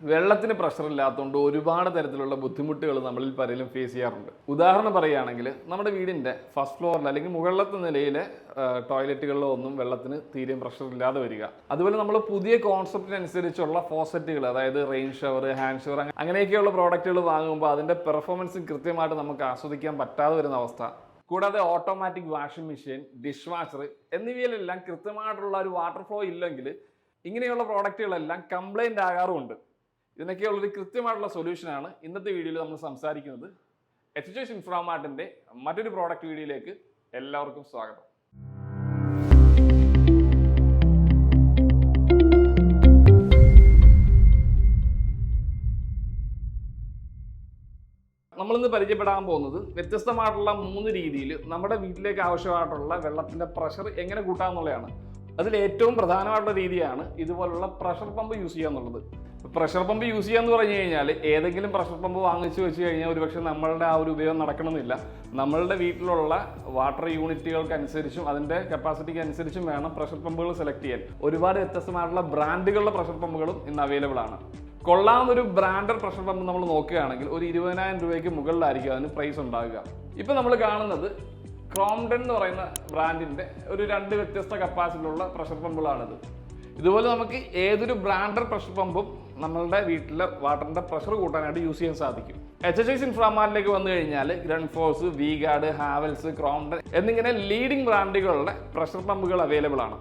വെള്ളത്തിന് പ്രഷർ ഇല്ലാത്തതുകൊണ്ട് ഒരുപാട് തരത്തിലുള്ള ബുദ്ധിമുട്ടുകൾ നമ്മളിൽ പലരും ഫേസ് ചെയ്യാറുണ്ട്. ഉദാഹരണം പറയുകയാണെങ്കിൽ നമ്മുടെ വീടിന്റെ ഫസ്റ്റ് ഫ്ലോറിൽ അല്ലെങ്കിൽ മുകളിലത്തെ നിലയിലെ ടോയ്ലറ്റുകളിലോ ഒന്നും വെള്ളത്തിന് തീരെയും പ്രഷർ ഇല്ലാതെ വരിക. അതുപോലെ നമ്മൾ പുതിയ കോൺസെപ്റ്റിനനുസരിച്ചുള്ള ഫോസറ്റുകൾ അതായത് റെയിൻ ഷവർ ഹാൻഡ് ഷവർ അങ്ങനെയൊക്കെയുള്ള പ്രോഡക്റ്റുകൾ വാങ്ങുമ്പോൾ അതിന്റെ പെർഫോമൻസ് കൃത്യമായിട്ട് നമുക്ക് ആസ്വദിക്കാൻ പറ്റാതെ വരുന്ന അവസ്ഥ. കൂടാതെ automatic washing machine dish washer എന്നിവയിലെല്ലാം കൃത്യമായിട്ടുള്ള ഒരു വാട്ടർ ഫ്ലോ ഇല്ലെങ്കിൽ ഇങ്ങനെയുള്ള പ്രോഡക്റ്റുകളെല്ലാം കംപ്ലൈന്റ് ആകാറുമുണ്ട്. ഇതിനൊക്കെയുള്ള ഒരു കൃത്യമായിട്ടുള്ള സൊല്യൂഷനാണ് ഇന്നത്തെ വീഡിയോയിൽ നമ്മൾ സംസാരിക്കുന്നത് എച്ച് എച്ച് ഇൻഫ്രാമാർട്ടിന്റെ മറ്റൊരു പ്രോഡക്റ്റ് വീഡിയോയിലേക്ക് എല്ലാവർക്കും സ്വാഗതം. നമ്മളിന്ന് പരിചയപ്പെടാൻ പോകുന്നത് വ്യത്യസ്തമായിട്ടുള്ള മൂന്ന് രീതിയിൽ നമ്മുടെ വീട്ടിലേക്ക് ആവശ്യമായിട്ടുള്ള വെള്ളത്തിന്റെ പ്രഷർ എങ്ങനെ കൂട്ടാമെന്നുള്ളതാണ്. അതിൽ ഏറ്റവും പ്രധാനമായിട്ടുള്ള രീതിയാണ് ഇതുപോലുള്ള പ്രഷർ പമ്പ് യൂസ് ചെയ്യുക എന്നുള്ളത്. പ്രഷർ പമ്പ് യൂസ് ചെയ്യാന്ന് പറഞ്ഞു കഴിഞ്ഞാൽ ഏതെങ്കിലും പ്രഷർ പമ്പ് വാങ്ങിച്ചു വെച്ച് കഴിഞ്ഞാൽ ഒരുപക്ഷെ നമ്മളുടെ ആ ഒരു ഉപയോഗം നടക്കണമെന്നില്ല. നമ്മളുടെ വീട്ടിലുള്ള വാട്ടർ യൂണിറ്റുകൾക്ക് അനുസരിച്ചും അതിന്റെ കപ്പാസിറ്റിക്ക് അനുസരിച്ചും വേണം പ്രഷർ പമ്പുകൾ സെലക്ട് ചെയ്യാൻ. ഒരുപാട് വ്യത്യസ്തമായിട്ടുള്ള ബ്രാൻഡുകളുടെ പ്രഷർ പമ്പുകളും ഇന്ന് അവൈലബിൾ ആണ്. കൊള്ളാവുന്ന ഒരു ബ്രാൻഡഡ് പ്രഷർ പമ്പ് നമ്മൾ നോക്കുകയാണെങ്കിൽ ഒരു ഇരുപതിനായിരം രൂപയ്ക്ക് മുകളിലായിരിക്കും അതിന് പ്രൈസ് ഉണ്ടാകുക ഇപ്പം നമ്മൾ കാണുന്നത് ക്രോംഡൺ എന്ന് പറയുന്ന ബ്രാൻഡിന്റെ ഒരു രണ്ട് വ്യത്യസ്ത കപ്പാസിറ്റിയുള്ള പ്രഷർ പമ്പുകളാണിത് ഇതുപോലെ നമുക്ക് ഏതൊരു ബ്രാൻഡഡ് പ്രഷർ പമ്പും നമ്മളുടെ വീട്ടിലെ വാട്ടറിന്റെ പ്രഷർ കൂട്ടാനായിട്ട് യൂസ് ചെയ്യാൻ സാധിക്കും. എച്ച് എച്ച് ഐസ് ഇൻഫ്രാമാറിലേക്ക് വന്നു കഴിഞ്ഞാൽ ഗ്രൺഫോഴ്സ് ഫോഴ്സ് വി ഗാർഡ് ഹാവൽസ് ക്രോംഡൻ എന്നിങ്ങനെ ലീഡിംഗ് ബ്രാൻഡുകളുടെ പ്രഷർ പമ്പുകൾ അവൈലബിൾ ആണ്.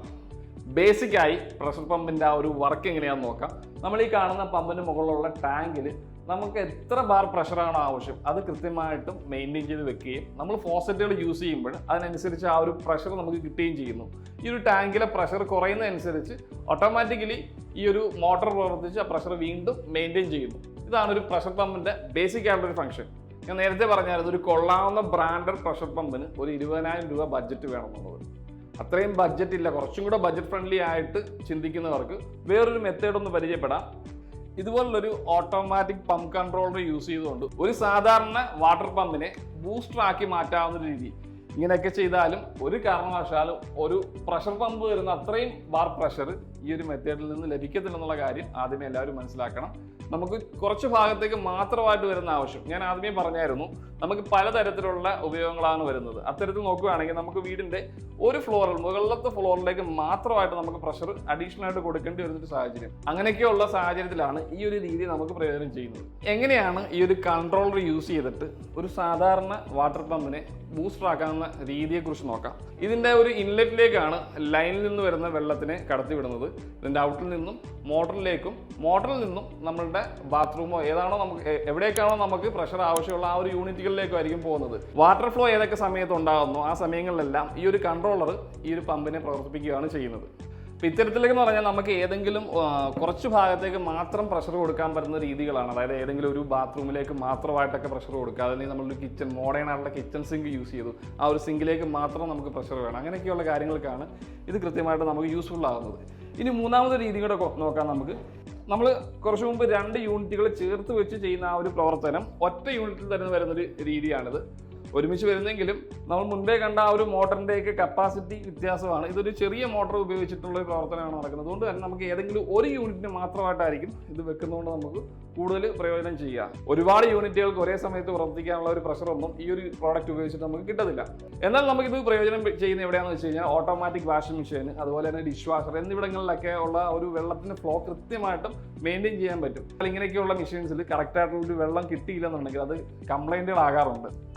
ബേസിക്കായി പ്രഷർ പമ്പിന്റെ ആ ഒരു വർക്ക് എങ്ങനെയാണെന്ന് നോക്കാം. നമ്മൾ ഈ കാണുന്ന പമ്പിന് മുകളിലുള്ള ടാങ്കിൽ നമുക്ക് എത്ര ബാർ പ്രഷറാണ് ആവശ്യം? അത് കൃത്യമായിട്ടും മെയിന്റെയിൻ ചെയ്ത് വെക്കുകയും നമ്മൾ ഫോസറ്റുകൾ യൂസ് ചെയ്യുമ്പോൾ അതിനനുസരിച്ച് ആ ഒരു പ്രഷർ നമുക്ക് കിട്ടുകയും ചെയ്യുന്നു. ഈ ഒരു ടാങ്കിലെ പ്രഷർ കുറയുന്നതനുസരിച്ച് ഓട്ടോമാറ്റിക്കലി ഈ ഒരു മോട്ടോർ പ്രവർത്തിച്ച് ആ പ്രഷർ വീണ്ടും മെയിന്റെയിൻ ചെയ്യുന്നു. ഇതാണ് ഒരു പ്രഷർ പമ്പിന്റെ ബേസിക് ആയിട്ടുള്ള ഒരു ഫംഗ്ഷൻ ഞാൻ നേരത്തെ പറഞ്ഞായിരുന്നു ഒരു കൊള്ളാവുന്ന ബ്രാൻഡഡ് പ്രഷർ പമ്പിന് ഒരു ഇരുപതിനായിരം രൂപ ബഡ്ജറ്റ് വേണമെന്നുള്ളത്. അത്രയും ബഡ്ജറ്റ് ഇല്ല. കുറച്ചും കൂടെ ബഡ്ജറ്റ് ഫ്രണ്ട്ലി ആയിട്ട് ചിന്തിക്കുന്നവർക്ക് വേറൊരു മെത്തേഡ് ഒന്ന് പരിചയപ്പെടാം. ഇതുപോലുള്ളൊരു ഓട്ടോമാറ്റിക് പമ്പ് കൺട്രോളർ യൂസ് ചെയ്തുകൊണ്ട് ഒരു സാധാരണ വാട്ടർ പമ്പിനെ ബൂസ്റ്റർ ആക്കി മാറ്റാവുന്ന രീതി. ഇങ്ങനെയൊക്കെ ചെയ്താലും ഒരു കാരണവശാലും ഒരു പ്രഷർ പമ്പ് വരുന്ന അത്രയും ബാർ പ്രഷർ ഈ ഒരു മെത്തേഡിൽ നിന്ന് ലഭിക്കത്തില്ലെന്നുള്ള കാര്യം ആദ്യമേ എല്ലാവരും മനസ്സിലാക്കണം. നമുക്ക് കുറച്ച് ഭാഗത്തേക്ക് മാത്രമായിട്ട് വരുന്ന ആവശ്യം. ഞാൻ ആദ്യമേ പറഞ്ഞായിരുന്നു നമുക്ക് പലതരത്തിലുള്ള ഉപയോഗങ്ങളാണ് വരുന്നത്. അത്തരത്തിൽ നോക്കുകയാണെങ്കിൽ നമുക്ക് വീടിന്റെ ഒരു ഫ്ലോറിൽ മുകളിലത്തെ ഫ്ലോറിലേക്ക് മാത്രമായിട്ട് നമുക്ക് പ്രഷർ അഡീഷണൽ ആയിട്ട് കൊടുക്കേണ്ടി വരുന്നൊരു സാഹചര്യം. അങ്ങനെയൊക്കെയുള്ള സാഹചര്യത്തിലാണ് ഈ ഒരു രീതി നമുക്ക് പ്രയോജനം ചെയ്യുന്നത്. എങ്ങനെയാണ് ഈ ഒരു കൺട്രോളർ യൂസ് ചെയ്തിട്ട് ഒരു സാധാരണ വാട്ടർ പമ്പിനെ ബൂസ്റ്റർ ആക്കാവുന്ന രീതിയെക്കുറിച്ച് നോക്കാം. ഇതിന്റെ ഒരു ഇൻലെറ്റിലേക്കാണ് ലൈനിൽ നിന്ന് വരുന്ന വെള്ളത്തിനെ കടത്തിവിടുന്നത്. ഇതിന്റെ ഔട്ടിൽ നിന്നും മോട്ടറിലേക്കും മോട്ടറിൽ നിന്നും നമ്മളുടെ ബാത്റൂമോ ഏതാണോ നമുക്ക് എവിടേക്കാണോ നമുക്ക് പ്രഷർ ആവശ്യമുള്ള ആ ഒരു യൂണിറ്റുകളിലേക്കും ആയിരിക്കും പോകുന്നത്. വാട്ടർ ഫ്ലോ ഏതൊക്കെ സമയത്ത് ഉണ്ടാകുന്നു ആ സമയങ്ങളിലെല്ലാം ഈ ഒരു കൺട്രോളർ ഈ ഒരു പമ്പിനെ പ്രവർത്തിപ്പിക്കുകയാണ് ചെയ്യുന്നത്. അപ്പോൾ ഇത്തരത്തിലേക്കെന്ന് പറഞ്ഞാൽ നമുക്ക് ഏതെങ്കിലും കുറച്ച് ഭാഗത്തേക്ക് മാത്രം പ്രഷർ കൊടുക്കാൻ പറ്റുന്ന രീതികളാണ്. അതായത് ഏതെങ്കിലും ഒരു ബാത്റൂമിലേക്ക് മാത്രമായിട്ടൊക്കെ പ്രഷർ കൊടുക്കുക. അല്ലെങ്കിൽ നമ്മളൊരു കിച്ചൺ മോഡേൺ ആയിട്ടുള്ള കിച്ചൺ സിങ്ക് യൂസ് ചെയ്തു. ആ ഒരു സിങ്കിലേക്ക് മാത്രം നമുക്ക് പ്രഷർ വേണം. അങ്ങനെയൊക്കെയുള്ള കാര്യങ്ങൾക്കാണ് ഇത് കൃത്യമായിട്ട് നമുക്ക് യൂസ്ഫുൾ ആകുന്നത് ഇനി മൂന്നാമത്തെ രീതി കൂടെ നോക്കാം നമുക്ക്. നമ്മൾ കുറച്ച് മുമ്പ് രണ്ട് യൂണിറ്റുകൾ ചേർത്ത് വെച്ച് ചെയ്യുന്ന ആ ഒരു പ്രവർത്തനം ഒറ്റ യൂണിറ്റിൽ തന്നെ വരുന്നൊരു രീതിയാണിത്. ഒരുമിച്ച് വരുന്നെങ്കിലും നമ്മൾ മുൻപേ കണ്ട ആ ഒരു മോട്ടറിന്റെയൊക്കെ കപ്പാസിറ്റി വ്യത്യാസമാണ്. ഇതൊരു ചെറിയ മോട്ടർ ഉപയോഗിച്ചിട്ടുള്ള ഒരു പ്രവർത്തനമാണ് നടക്കുന്നത്. അതുകൊണ്ട് തന്നെ നമുക്ക് ഏതെങ്കിലും ഒരു യൂണിറ്റിന് മാത്രമായിട്ടായിരിക്കും ഇത് വെക്കുന്നതുകൊണ്ട് നമുക്ക് കൂടുതൽ പ്രയോജനം ചെയ്യാം. ഒരുപാട് യൂണിറ്റുകൾക്ക് ഒരേ സമയത്ത് പ്രവർത്തിക്കാനുള്ള ഒരു പ്രഷറൊന്നും ഈ ഒരു പ്രോഡക്റ്റ് ഉപയോഗിച്ചിട്ട് നമുക്ക് കിട്ടത്തില്ല. എന്നാൽ നമുക്കിത് പ്രയോജനം ചെയ്യുന്ന എവിടെയാണെന്ന് വെച്ച് കഴിഞ്ഞാൽ ഓട്ടോമാറ്റിക് വാഷിംഗ് മെഷീൻ അതുപോലെ തന്നെ ഡിഷ് വാഷർ എന്നിവിടങ്ങളിലൊക്കെ ഉള്ള ഒരു വെള്ളത്തിന്റെ ഫ്ലോ കൃത്യമായിട്ടും മെയിന്റെയിൻ ചെയ്യാൻ പറ്റും. ഇങ്ങനെയൊക്കെയുള്ള മെഷീൻസിൽ കറക്റ്റായിട്ടുള്ള ഒരു വെള്ളം കിട്ടിയില്ലെന്നുണ്ടെങ്കിൽ അത് കംപ്ലൈന്റുകൾ ആകാറുണ്ട്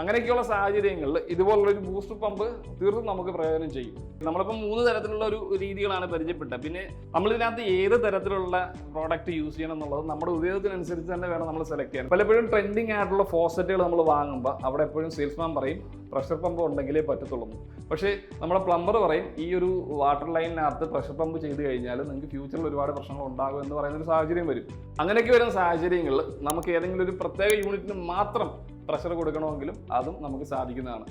അങ്ങനെയൊക്കെയുള്ള സാഹചര്യങ്ങളിൽ ഇതുപോലുള്ള ഒരു ബൂസ്റ്റ് പമ്പ് തീർത്തും നമുക്ക് പ്രയോജനം ചെയ്യും. നമ്മളിപ്പോൾ മൂന്ന് തരത്തിലുള്ള ഒരു രീതികളാണ് പരിചയപ്പെട്ടത്. പിന്നെ നമ്മളിതിനകത്ത് ഏത് തരത്തിലുള്ള പ്രോഡക്റ്റ് യൂസ് ചെയ്യണം എന്നുള്ളത് നമ്മുടെ ഉപയോഗത്തിനനുസരിച്ച് തന്നെ വേണം നമ്മൾ സെലക്ട് ചെയ്യാൻ. പലപ്പോഴും ട്രെൻഡിങ് ആയിട്ടുള്ള ഫോസറ്റുകൾ നമ്മൾ വാങ്ങുമ്പോൾ അവിടെ എപ്പോഴും സെയിൽസ്മാൻ പറയും പ്രഷർ പമ്പ് ഉണ്ടെങ്കിലേ പറ്റത്തുള്ളൂ. പക്ഷേ നമ്മുടെ പ്ലംബർ പറയും ഈ ഒരു വാട്ടർ ലൈനിനകത്ത് പ്രഷർ പമ്പ് ചെയ്ത് കഴിഞ്ഞാൽ നിങ്ങൾക്ക് ഫ്യൂച്ചറിൽ ഒരുപാട് പ്രശ്നങ്ങൾ ഉണ്ടാകും എന്ന് പറയുന്ന ഒരു സാഹചര്യം വരും. അങ്ങനെയൊക്കെ വരുന്ന സാഹചര്യങ്ങളിൽ നമുക്ക് ഏതെങ്കിലും ഒരു പ്രത്യേക യൂണിറ്റിന് മാത്രം പ്രഷർ കൊടുക്കണമെങ്കിലും അതും നമുക്ക് സാധിക്കുന്നതാണ്.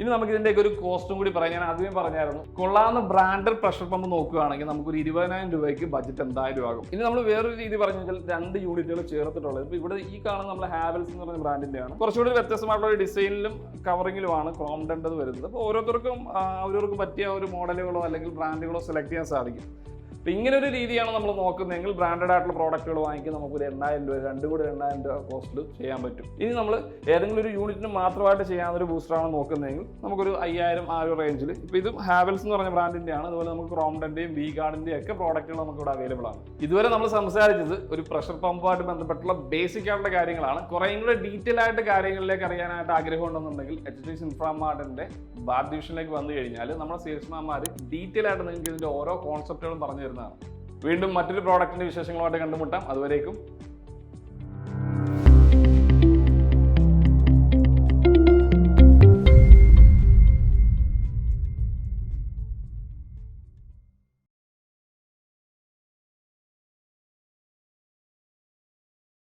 ഇനി നമുക്ക് ഇതിന്റെയൊക്കെ ഒരു കോസ്റ്റും കൂടി പറയാം. ഞാൻ ആദ്യമേ പറഞ്ഞായിരുന്നു കൊള്ളാവുന്ന ബ്രാൻഡഡ് പ്രഷർ പമ്പ് നോക്കുകയാണെങ്കിൽ നമുക്കൊരു ഇരുപതിനായിരം രൂപയ്ക്ക് ബഡ്ജറ്റ് എന്തായാലും ആകും. ഇനി നമ്മൾ വേറൊരു രീതി പറഞ്ഞു കഴിഞ്ഞാൽ രണ്ട് യൂണിറ്റുകൾ ചേർത്തിട്ടുള്ളത്. ഇപ്പോൾ ഇവിടെ ഈ കാണുന്ന നമ്മൾ ഹാവൽസ് എന്ന് പറഞ്ഞ ബ്രാൻഡിന്റെയാണ് കുറച്ചുകൂടി വ്യത്യസ്തമായിട്ടുള്ള ഒരു ഡിസൈനിലും കവറിങ്ങിലുമാണ് ക്രോംഡന്റെത് വരുന്നത്. അപ്പോൾ ഓരോരുത്തർക്കും അവരവർക്ക് പറ്റിയ ഒരു മോഡലുകളോ അല്ലെങ്കിൽ ബ്രാൻഡുകളോ സെലക്ട് ചെയ്യാൻ സാധിക്കും. അപ്പോൾ ഇങ്ങനെ ഒരു രീതിയാണ് നമ്മൾ നോക്കുന്നതെങ്കിൽ ബ്രാൻഡഡ് ആയിട്ടുള്ള പ്രോഡക്റ്റുകൾ വാങ്ങിക്കാൻ നമുക്ക് ഒരു എണ്ണായിരം രൂപ രണ്ട് കൂടി എണ്ണായിരം രൂപ കോസ്റ്റിൽ ചെയ്യാൻ പറ്റും. ഇനി നമ്മൾ ഏതെങ്കിലും ഒരു യൂണിറ്റിന് മാത്രമായിട്ട് ചെയ്യാവുന്ന ബൂസ്റ്ററാണ് നോക്കുന്നതെങ്കിൽ നമുക്കൊരു അയ്യായിരം ആ ഒരു റേഞ്ചിൽ ഇപ്പോൾ ഇത് ഹാവൽസ് എന്ന് പറഞ്ഞ ബ്രാൻഡിന്റെ ആണ്. അതുപോലെ നമുക്ക് ക്രോംഡന്റെയും വി ഗാർഡിന്റെയും ഒക്കെ പ്രോഡക്റ്റുകൾ നമുക്ക് ഇവിടെ അവൈലബിൾ ആണ്. ഇതുവരെ നമ്മൾ സംസാരിച്ചത് ഒരു പ്രഷർ പമ്പുമായിട്ട് ബന്ധപ്പെട്ടുള്ള ബേസിക് ആയിട്ടുള്ള കാര്യങ്ങളാണ്. കുറേയും കൂടെ ഡീറ്റെയിൽ ആയിട്ട് കാര്യങ്ങളിലേക്ക് അറിയാനായിട്ട് ആഗ്രഹം ഉണ്ടെന്നുണ്ടെങ്കിൽ എച്ച് ടി ഇൻഫ്രാമാർട്ടിന്റെ ബാർ ഡിവിഷനിലേക്ക് വന്നു കഴിഞ്ഞാൽ നമ്മുടെ സെയിൽസ്മാൻമാർ ഡീറ്റെയിൽ ആയിട്ട് നിങ്ങൾക്ക് ഇതിന്റെ ഓരോ കോൺസെപ്റ്റുകളും പറഞ്ഞു തരുന്നതാണ് വീണ്ടും മറ്റൊരു പ്രോഡക്റ്റിന്റെ വിശേഷങ്ങളുമായിട്ട് കണ്ടുമുട്ടാം. അതുവരേക്കും